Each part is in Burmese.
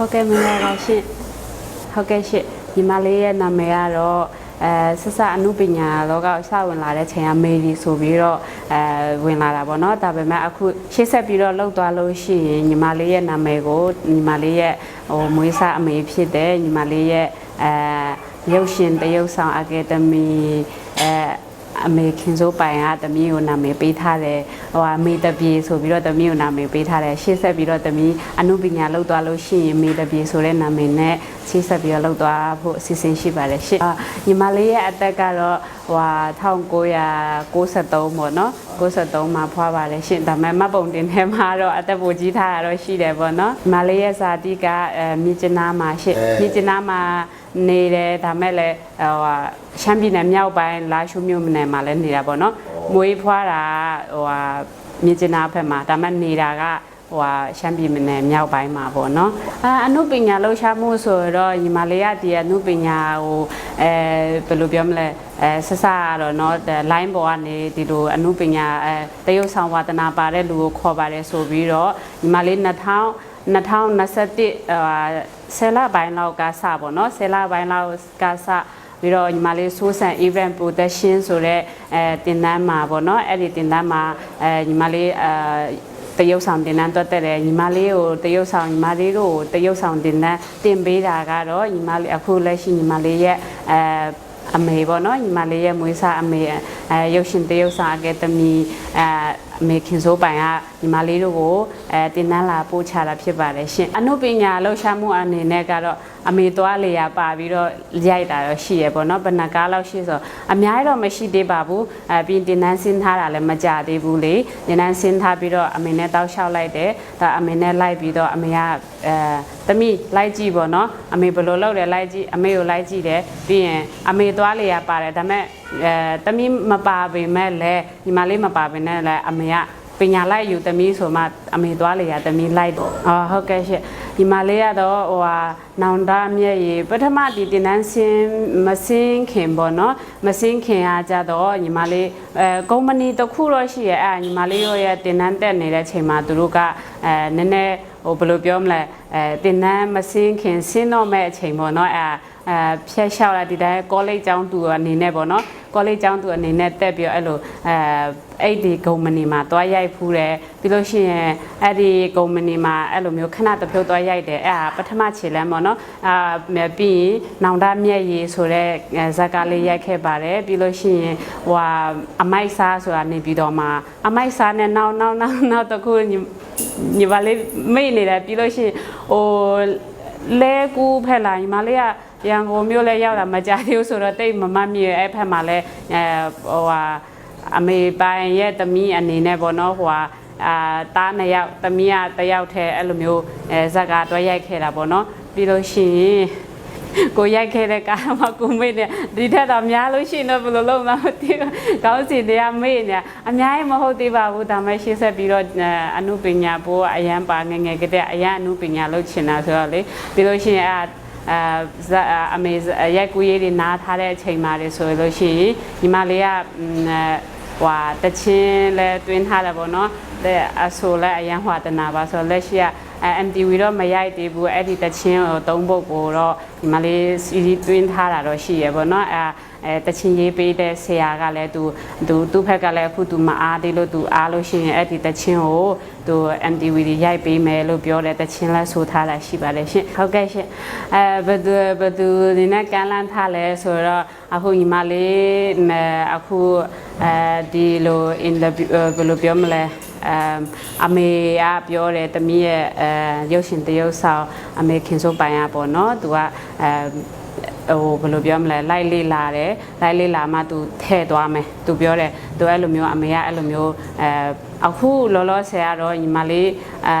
ဟုတ်ကဲ့မင်္ဂလာပါရှင်ဟုတ်ကဲ့ရှင်ညီမလေးရဲ့နာမည်ကတော့အဲဆက်ဆက်အနုပညာလောကစဝင်လာတဲ့ချိန်ကမေဒီဆိုပြီးတော့အဲဝင်လာတာပေါ့နော်ဒါပေမဲ့အခုရှေ့ဆက်ပြီးတော့လောက်သွားလို့ရှိရင်ညီမလေးရဲ့နာမည်ကိုညီမလေးရဲ့ဟိုမွေးစားအမေဖြစ်တဲ့ညီမလေးရဲ့အဲရုပ်ရှင်တရုပ်ဆောင်အကယ်ဒမီ အဲအမေခင်စိုးပိုင်ကတမီးကိုနာမည်ပေးထားတယ်ဟိုအမေတပြေဆိုပြီးတော့တမီးကိုနာမည်ပေးထားတယ်ရှေ့ဆက်ပြီးတော့တမီးအနုပညာလောက်သွားလို့ရှိရင်မေတပြေဆိုတဲ့နာမည်နဲ့ရှေ့ဆက်ပြီးတော့လောက်သွားဖို့အစီအစဉ်ရှိပါတယ်ရှင့်အာညီမလေးရဲ့အသက်ကတော့ဟို1993ပေါ့နော်93မှာဖွာပါတယ်ရှင့်ဒါပေမဲ့မတ်ပုံတင်ထဲမှာတော့အသက်ပိုကြီးထားတာတော့ရှိတယ်ပေါ့နော်ညီမလေးရဲ့ဇာတိကအဲမြစ်ကျနာမှာရှင့်မြစ်ကျနာမှာ နေတယ်ဒါမဲ့လည်းဟိုဟာရှမ်းပြည်နယ်မြောက်ပိုင်းလာရှုမြို့နယ်မှာလည်းနေတာပေါ့နော်မွေးဖွားတာဟိုဟာမြစ်ကျနာဘက်မှာဒါမဲ့နေတာကဟိုဟာရှမ်းပြည်နယ်မြောက်ပိုင်းမှာပေါ့နော်အာအနုပညာလှူရှားမှုဆိုတော့ညီမလေးကဒီအနုပညာဟိုအဲဘယ်လိုပြောမလဲအဲဆဆကတော့เนาะ line ပေါ်ကနေဒီလိုအနုပညာအဲတရုတ်ဆောင်ဝါသနာပါတဲ့လူကိုခေါ်ပါတယ်ဆိုပြီးတော့ညီမလေး2000 2021အာ ဆယ်လပိုင်းလောက်ကစပေါ့နော်ဆယ်လပိုင်းလောက်ကစပြီးတော့ညီမလေးဆိုးဆန် event production ဆိုတဲ့အဲတင်တန်းမှာပေါ့နော်အဲ့ဒီတင်တန်းမှာအဲညီမလေးအဲတရုတ်ဆောင်တင်တန်းတွတ်တက်တယ်ညီမလေးကိုတရုတ်ဆောင်ညီမလေးတို့ကိုတရုတ်ဆောင်တင်တန်းတင်ပေးတာကတော့ညီမလေးအခုလက်ရှိညီမလေးရဲ့အဲအမေပေါ့နော်ညီမလေးရဲ့မွေးစားအမေအဲရုပ်ရှင်တရုတ်ဆောင်အကယ်ဒမီအဲ အမေခင်စိုးပိုင်ကညီမလေးတို့ကိုအဲတင်တန်းလာပို့ချတာဖြစ်ပါတယ်ရှင်အနုပညာလှူရှားမှုအနေနဲ့ကတော့အမေသွားလေရပါပြီးတော့ရိုက်တာတော့ရှိရပေါ့နော်ဘယ်နှကားလောက်ရှိဆိုအများကြီးတော့မရှိသေးပါဘူးအဲပြီးတင်တန်းဆင်းထားတာလည်းမကြသေးဘူးလေတင်တန်းဆင်းထားပြီးတော့အမေနဲ့တောက်လျှောက်လိုက်တယ်ဒါအမေနဲ့လိုက်ပြီးတော့အမေကအဲသမီးလိုက်ကြည့်ပေါ့နော်အမေဘယ်လိုလုပ်လဲလိုက်ကြည့်အမေကိုလိုက်ကြည့်တယ်ပြီးရင်အမေသွားလေရပါတယ်ဒါပေမဲ့ အဲသမီးမပါပေမဲ့လည်းညီမလေးမပါပေမဲ့လည်းအမေကပညာလိုက်ယူသမီးဆိုမှအမေသွားလေရသမီးလိုက်တော့အော်ဟုတ်ကဲ့ရှင့်ဒီမလေးကတော့ဟိုဟာနောင်တမြက်ရီပထမဒီတင်တန်းစင်းမစင်းခင်ပေါ့နော်မစင်းခင်အားကြတော့ညီမလေးအဲကုမ္ပဏီတစ်ခုတော့ရှိရဲ့အဲညီမလေးတို့ရဲ့တင်တန်းတက်နေတဲ့ချိန်မှာသူတို့ကအဲနည်းနည်းဟိုဘယ်လိုပြောမလဲအဲတင်တန်းမစင်းခင်စင်းတော့မဲ့အချိန်ပေါ့နော်အဲအဲဖျက်လျှောက်လာဒီတိုင်း college ကျောင်းသူအနေနဲ့ပေါ့နော် college ကျောင်းသူအနေနဲ့တက်ပြီးတော့အဲ့လိုအဲအဲ့ဒီကုမ္ပဏီမှာတွားရိုက်ဖူးတယ်ပြီးလို့ရှိရင်အဲ့ဒီကုမ္ပဏီမှာအဲ့လိုမျိုးခဏတစ်ဖြုတ်တွားရိုက်တယ်အဲ့ဒါပထမခြေလမ်းပေါ့နော်အာပြီးရင်နောင်တမြက်ရည်ဆိုတဲ့ဇာတ်ကားလေးရိုက်ခဲ့ပါတယ်ပြီးလို့ရှိရင်ဟိုဟာအမိုက်စားဆိုတာနေပြီးတော့မှအမိုက်စားနဲ့နောက်နောက်နောက်နောက်တစ်ခုညီညီပါလေးမိတ်နေတယ်ပြီးလို့ရှိရင်ဟိုလဲကူးဖက်လာညီမလေးက ရန်ကုန်မြို့လဲရောက်တာမကြသေးဘူးဆိုတော့တိတ်မမမြည်အဲ့ဖက်မှာလဲအဲဟိုဟာအမေပိုင်ရဲ့တမီးအနေနဲ့ပေါ့နော်ဟိုဟာအာတားနှစ်ယောက်တမီးကတစ်ယောက်တည်းအဲ့လိုမျိုးအဲဇက်ကားတွဲရိုက်ခဲ့တာပေါ့နော်ပြီးလို့ရှိရင်ကိုရိုက်ခဲ့တဲ့ကားမှာကိုမေ့နေဒီထက်တော့များလို့ရှိရင်တော့ဘယ်လိုလုပ်မှမသိဘူးကောင်းစီတရားမေ့နေအများကြီးမဟုတ်သေးပါဘူးဒါမှရှေ့ဆက်ပြီးတော့အနုပညာဘိုးအရန်ပါငငယ်ကတဲ့အရန်အနုပညာလုပ်ချင်တာဆိုတော့လေပြီးလို့ရှိရင်အဲ အဲအမေရိုက်ကူးရေးတွေနားထားတဲ့အချိန်မှာလေဆိုလို့ရှိရင်ညီမလေးကဟွာတချင်းလဲတွင်းထားတယ်ပေါ့နော် တဲ့အဆိုလဲအရန်ဟွာတနာပါဆိုလက်ရှိကအဲ MTV တော့မရိုက်သေးဘူးအဲ့ဒီတချင်းကိုသုံးပုတ်ကိုတော့ဒီမလေး CD တွင်းထားတာတော့ရှိရပေါ့နော်အဲအဲတချင်းရေးပေးတဲ့ဆရာကလည်းသူသူသူ့ဘက်ကလည်းအခုသူမအားသေးလို့သူအားလို့ရှိရင်အဲ့ဒီတချင်းကိုသူ MTV တွေရိုက်ပေးမယ်လို့ပြောတယ်တချင်းလည်းဆိုထားတာရှိပါတယ်ရှင်ဟုတ်ကဲ့ရှင်အဲဘယ်သူဘယ်သူဒီနဲ့ကန်လန်းထားလဲဆိုတော့အခုညီမလေးအခုအဲဒီလို interview ဘယ်လိုပြောမလဲ အမ်အမေကပြောတယ်တမီးရဲ့အဲရုပ်ရှင်တရုပ်ဆောင်အမေခင်စိုးပိုင်ရပေါ့နော်သူကအဲဟိုဘယ်လိုပြောမလဲလိုက်လေးလာတယ်လိုက်လေးလာမှသူထဲ့သွားမယ်သူပြောတယ်သူအဲ့လိုမျိုးအမေကအဲ့လိုမျိုးအဲအခုလောလောဆယ်ကတော့ညီမလေးအဲ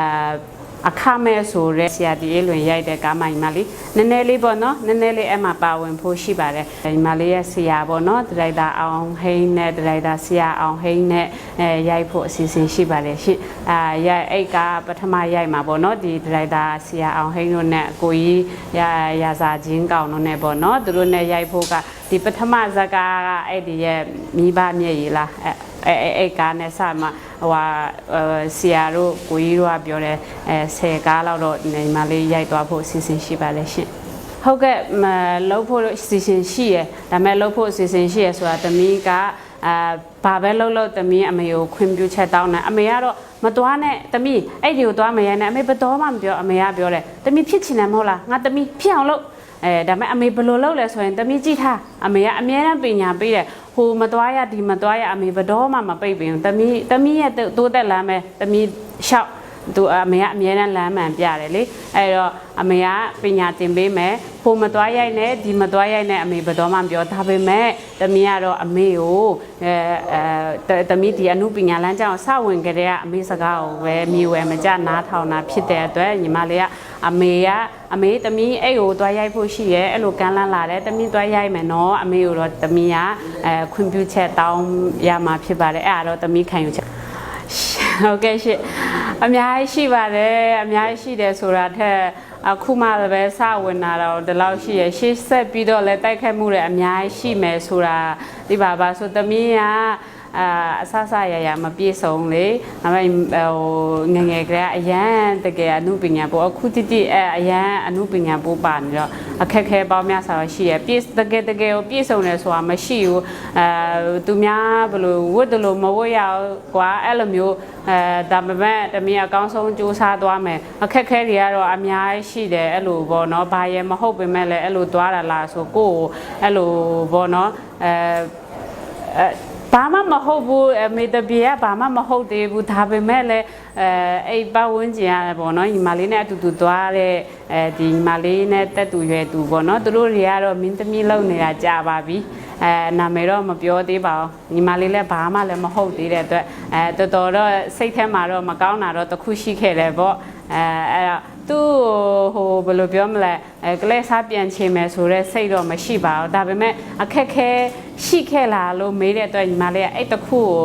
အခမဲ့ဆိုရဲဆရာတီအေးလွင်ရိုက်တဲ့ကားမိုင်မလေးနည်းနည်းလေးပေါ့နော်နည်းနည်းလေးအဲ့မှာပါဝင်ဖို့ရှိပါတယ်ညီမလေးရဲ့ဆရာပေါ့နော်ဒရိုက်တာအောင်ဟိန်းနဲ့ဒရိုက်တာဆရာအောင်ဟိန်းနဲ့အဲရိုက်ဖို့အစီအစဉ်ရှိပါတယ်ရှင်အာရိုက်အဲ့ကပထမရိုက်မှာပေါ့နော်ဒီဒရိုက်တာဆရာအောင်ဟိန်းတို့နဲ့ကိုကြီးရရာစာချင်းကောင်တို့နဲ့ပေါ့နော်သူတို့နဲ့ရိုက်ဖို့ကဒီပထမဇာကားကအဲ့ဒီရဲ့မိဘမျက်ရည်လားအဲ အဲအဲအဲကားနဲ့စမှဟိုဟာဆီယာတို့ကိုကြီးတို့ကပြောတယ်အဲ10ကားလောက်တော့ညီမလေးရိုက်သွားဖို့အစီအစဉ်ရှိပါလေရှင်ဟုတ်ကဲ့မလှုပ်ဖို့အစီအစဉ်ရှိရယ်ဒါပေမဲ့လှုပ်ဖို့အစီအစဉ်ရှိရယ်ဆိုတာတမီးကအာဘာပဲလှုပ်လှုပ်တမီးအမေကိုခွင့်ပြုချက်တောင်းတယ်အမေကတော့မသွားနဲ့တမီးအဲ့ဒီကိုသွားမရနဲ့အမေဘယ်တော့မှမပြောအမေကပြောတယ်တမီးဖြစ်ချင်တယ်မဟုတ်လားငါတမီးဖြစ်အောင်လုပ်အဲဒါပေမဲ့အမေဘယ်လိုလုပ်လဲဆိုရင်တမီးကြည့်ထားအမေကအမြဲတမ်းပညာပေးတယ် ဟိုမသွားရဒီမသွားရအမေဘယ်တော့မှမပိတ်ပင်ဘူးတမီးတမီးရဲ့တိုးတက်လာမယ်တမီးရှောက် သူအမေကအမြဲတမ်းလမ်းမှန်ပြတယ်လေအဲ့တော့အမေကပညာသင်ပေးမယ်ဟိုမသွားရိုက်နဲ့ဒီမသွားရိုက်နဲ့အမေဘယ်တော့မှမပြောဒါပေမဲ့တမီးကတော့အမေကိုအဲအဲတမီးဒီအမှုပညာလမ်းကြောင်းစဝင်ကြတဲ့အမေစကားကိုပဲမြေဝဲမကြနားထောင်တာဖြစ်တဲ့အတွက်ညီမလေးကအမေကအမေတမီးအဲ့ကိုသွားရိုက်ဖို့ရှိရဲအဲ့လိုကမ်းလှမ်းလာတယ်တမီးသွားရိုက်မယ်နော်အမေကိုတော့တမီးကအဲခွင့်ပြုချက်တောင်းရမှာဖြစ်ပါတယ်အဲ့ဒါတော့တမီးခံယူချက်ဟုတ်ကဲ့ရှင့် အများကြီးရှိပါတယ်အများကြီးရှိတယ်ဆိုတာထက်အခုမှပဲစဝင်လာတော့ဒီလောက်ရှိရရှေ့ဆက်ပြီးတော့လည်းတိုက်ခတ်မှုတွေအများကြီးရှိမယ်ဆိုတာဒီပါပါဆိုသမီးက အာအဆဆရရမပြည့်စုံလေဒါပေမဲ့ဟိုငယ်ငယ်ကလေးအရန်တကယ်အမှုပညာပို့အခုတိတိအအရန်အမှုပညာပို့ပါနေတော့အခက်ခဲပေါင်းများစွာရှိရပြည့်တကယ်တကယ်ကိုပြည့်စုံတယ်ဆိုတာမရှိဘူးအဲသူများဘယ်လိုဝတ်တယ်လို့မဝတ်ရဘူးကွာအဲ့လိုမျိုးအဲဒါပေမဲ့တမီးအကောင်းဆုံးစူးစမ်းသွားမယ်အခက်ခဲတွေကတော့အများကြီးရှိတယ်အဲ့လိုပေါ့နော်ဘာရဲမဟုတ်ပေမဲ့လည်းအဲ့လိုသွားတာလားဆိုကိုယ့်ကိုအဲ့လိုပေါ့နော်အဲအဲ ဘာမှမဟုတ်ဘူးအမေတပြေကဘာမှမဟုတ်သေးဘူးဒါပေမဲ့လည်းအဲအဲ့ပတ်ဝန်းကျင်ရပေါ့နော်ညီမလေးနဲ့အတူတူသွားတဲ့အဲဒီညီမလေးနဲ့တက်တူရွယ်တူပေါ့နော်သူတို့တွေကတော့မင်းသမီးလုံနေတာကြာပါပြီအဲနာမည်တော့မပြောသေးပါဘူးညီမလေးလည်းဘာမှလည်းမဟုတ်သေးတဲ့အတွက်အဲတော်တော်တော့စိတ်ထဲမှာတော့မကောင်းတာတော့တစ်ခုရှိခဲ့တယ်ပေါ့အဲအဲ့တော့သူ့ဟိုဘယ်လိုပြောမလဲအဲကလေးစားပြန်ချင်မယ်ဆိုတော့စိတ်တော့မရှိပါဘူးဒါပေမဲ့အခက်ခဲ ရှိခဲ့လားလို့မေးတဲ့အတွက်ညီမလေးကအဲ့တစ်ခုကို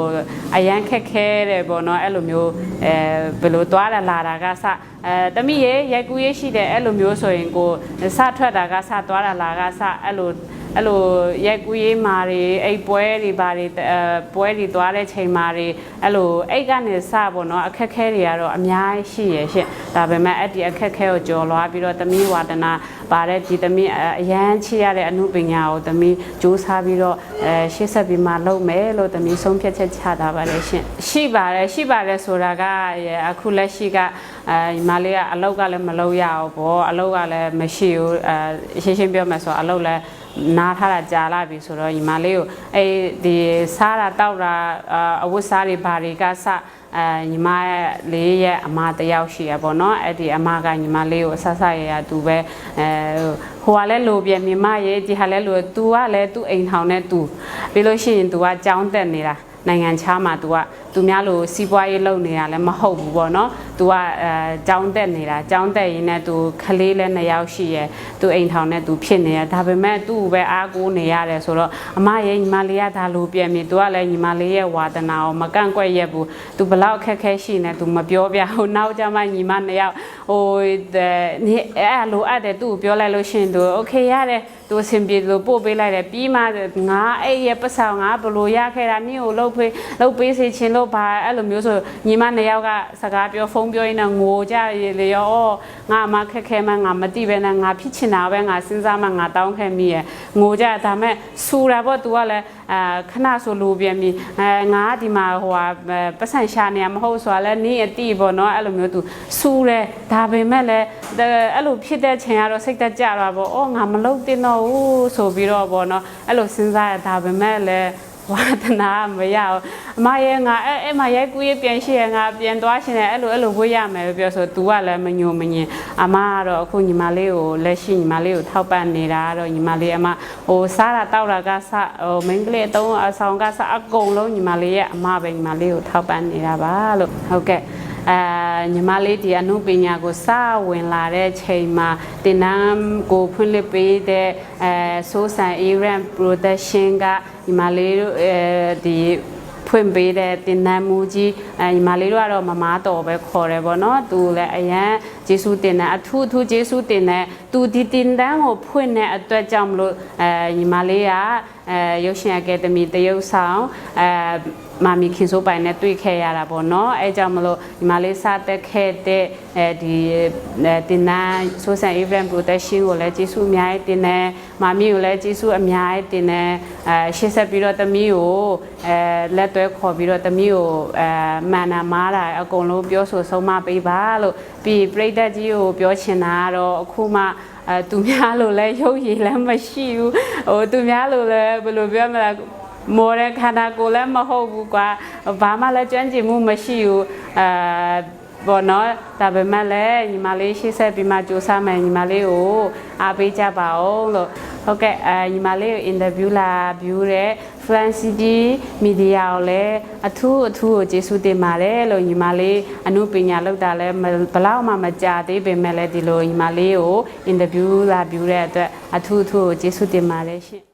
အရန်ခက်ခဲတယ်ပေါ့နော်အဲ့လိုမျိုးအဲဘယ်လိုသွားတာလာတာကစအဲတမိရေရိုက်ကူးရေးရှိတယ်အဲ့လိုမျိုးဆိုရင်ကိုစထွက်တာကစသွားတာလာကစအဲ့လို အဲ့လိုရိုက်ကူးရေးမာတွေအိတ်ပွဲတွေဘာတွေအဲပွဲတွေသွားတဲ့ချိန်မာတွေအဲ့လိုအိတ်ကနေစပေါ့နော်အခက်ခဲတွေကတော့အများကြီးရှိရရှင့်ဒါပေမဲ့အဲ့ဒီအခက်ခဲကိုကြော်လွားပြီးတော့တမိဝါဒနာပါတဲ့ဒီတမိအရန်ချရတဲ့အမှုပညာကိုတမိစူးစမ်းပြီးတော့အဲရှေ့ဆက်ပြီးမှလုပ်မယ်လို့တမိဆုံးဖြတ်ချက်ချတာပါတယ်ရှင့်ရှိပါတယ်ရှိပါတယ်ဆိုတာကအခုလက်ရှိကအဲညီမလေးကအလောက်ကလည်းမလုပ်ရအောင်ပေါ့အလောက်ကလည်းမရှိဘူးအဲရှင်းရှင်းပြောမယ်ဆိုတော့အလောက်လည်း နားထားတာကြာလာပြီဆိုတော့ညီမလေးကိုအဲ့ဒီစားတာတောက်တာအဝတ်စားတွေဘာတွေကစအဲညီမလေးရဲ့အမတယောက်ရှိရပေါ့နော်အဲ့ဒီအမကညီမလေးကိုအဆဆရရသူပဲအဲဟိုကလည်းလိုပြမြမရဲ့ဒီဟာလည်းလို तू ကလည်းသူ့အိမ်ထောင်နဲ့ तू ပြီးလို့ရှိရင် तू ကကြောင်းတက်နေတာနိုင်ငံခြားမှာ तू က သူများလိုစီးပွားရေးလုပ်နေတာလည်းမဟုတ်ဘူးပေါ့နော်။ तू ကအဲကြောင်းတက်နေတာကြောင်းတက်ရင်းနဲ့ तू ခလေးလည်းနှစ်ယောက်ရှိရဲ့။ तू အိမ်ထောင်နဲ့ तू ဖြစ်နေရဒါပေမဲ့သူ့ကိုပဲအားကိုးနေရတယ်ဆိုတော့အမရဲ့ညီမလေးကဒါလိုပြန်ပြီ။ तू ကလည်းညီမလေးရဲ့ဝါဒနာကိုမကန့်ကွက်ရက်ဘူး။ तू ဘလောက်အခက်ခဲရှိနေ तू မပြောပြဘူး။နောက်ကြမှာညီမနှစ်ယောက်ဟိုအဲအဲ့လိုအပ်တယ်သူ့ကိုပြောလိုက်လို့ရှိရင် तू okay ရတယ်။ तू အဆင်ပြေလို့ပို့ပေးလိုက်တယ်ပြီးမှငါအဲ့ရဲ့ပတ်ဆောင်ငါဘလို့ရခဲ့တာနင့်ကိုလှုပ်ပေးလှုပ်ပေးစေချင်လို့ ့ဘာအဲ့လိုမျိုးဆိုညီမနှစ်ယောက်ကစကားပြောဖုန်းပြောရင်းနဲ့ငိုကြလေရောငါအမခက်ခဲမှငါမတိပဲနဲ့ငါဖြစ်ချင်တာပဲငါစဉ်းစားမှငါတောင်းခဲ့မိရဲ့ငိုကြဒါမဲ့စူတာပေါ့ तू ကလည်းအာခဏဆိုလိုပြန်ပြီအဲငါဒီမှာဟိုဟာပတ်စံရှာနေရမဟုတ်ဆိုတာလဲနင်းအတိပေါ့နော်အဲ့လိုမျိုး तू စူတယ်ဒါပေမဲ့လည်းအဲ့လိုဖြစ်တဲ့ချိန်ကတော့စိတ်သက်ကြတာပေါ့အော်ငါမလုပ်တင်တော့ဘူးဆိုပြီးတော့ပေါ့နော်အဲ့လိုစဉ်းစားရဒါပေမဲ့လည်း ဝါဒနာမရဘူးအမရဲ့ငါအဲ့အဲ့မရိုက်ကူးရပြန်ရှိရငါပြန်သွားရှင်တယ်အဲ့လိုအဲ့လိုဝေးရမယ်ပြောဆို तू ကလည်းမညိုမညင်အမကတော့အခုညီမလေးကိုလက်ရှိညီမလေးကိုထောက်ပံ့နေတာတော့ညီမလေးအမဟိုစားတာတောက်တာကစဟိုမိန်းကလေးအတုံးအဆောင်ကစအကုန်လုံးညီမလေးရဲ့အမပဲညီမလေးကိုထောက်ပံ့နေတာပါလို့ဟုတ်ကဲ့ အဲညီမလေးဒီအနုပညာကိုစဝင်လာတဲ့ချိန်မှာတင်နန်းကိုဖွင့်လှစ်ပေးတဲ့အဲဆိုးဆန် Iran Production ကညီမလေးတို့အဲဒီဖွင့်ပေးတဲ့တင်နန်းမူကြီးအဲညီမလေးတို့ကတော့မမားတော်ပဲခေါ်တယ်ပေါ့နော်သူလည်းအရန်ဂျေစုတင်တယ်အထူးအထူးဂျေစုတင်တယ်သူဒီတင်တန်းကိုဖွင့်တဲ့အတွက်ကြောင့်မလို့အဲညီမလေးကအဲရုပ်ရှင်အကယ်ဒမီတရုတ်ဆောင်အဲ မာမီခင်စိုးပိုင်နဲ့တွေ့ခဲ့ရတာပေါ့နော်အဲကြောင့်မလို့ညီမလေးစတက်ခဲ့တဲ့အဲဒီအဲတင်နန်း social event protection ကိုလည်းကျေးဇူးအများကြီးတင်တယ်မာမီကိုလည်းကျေးဇူးအများကြီးတင်တယ်အဲရှေ့ဆက်ပြီးတော့တမီးကိုအဲလက်တွဲခေါ်ပြီးတော့တမီးကိုအဲမန်နာမားတာအကုန်လုံးပြောဆိုဆုံးမပေးပါလို့ပြီးပြိတ္တကြီးကိုပြောချင်တာကတော့အခုမှအဲသူများလို့လဲရုပ်ရည်လည်းမရှိဘူးဟိုသူများလို့လဲဘယ်လိုပြောမလဲ မော်တဲ့ခန္ဓာကိုယ်လည်းမဟုတ်ဘူးကွာဘာမှလည်းကြမ်းကြင်မှုမရှိဘူးအဲဘောနော်ဒါပေမဲ့လည်းညီမလေးရှေ့ဆက်ပြီးမှစူးစမ်းမယ်ညီမလေးကိုအားပေးကြပါအောင်လို့ဟုတ်ကဲ့အဲညီမလေးကိုအင်တာဗျူးလာဗျူးတဲ့ Francity Media ကိုလည်းအထူးအထူးကိုကျေးဇူးတင်ပါတယ်လို့ညီမလေးအမှုပညာလောက်တာလည်းမဘလောက်မှမကြသေးပေမဲ့လည်းဒီလိုညီမလေးကိုအင်တာဗျူးလာဗျူးတဲ့အတွက်အထူးအထူးကိုကျေးဇူးတင်ပါတယ်ရှင်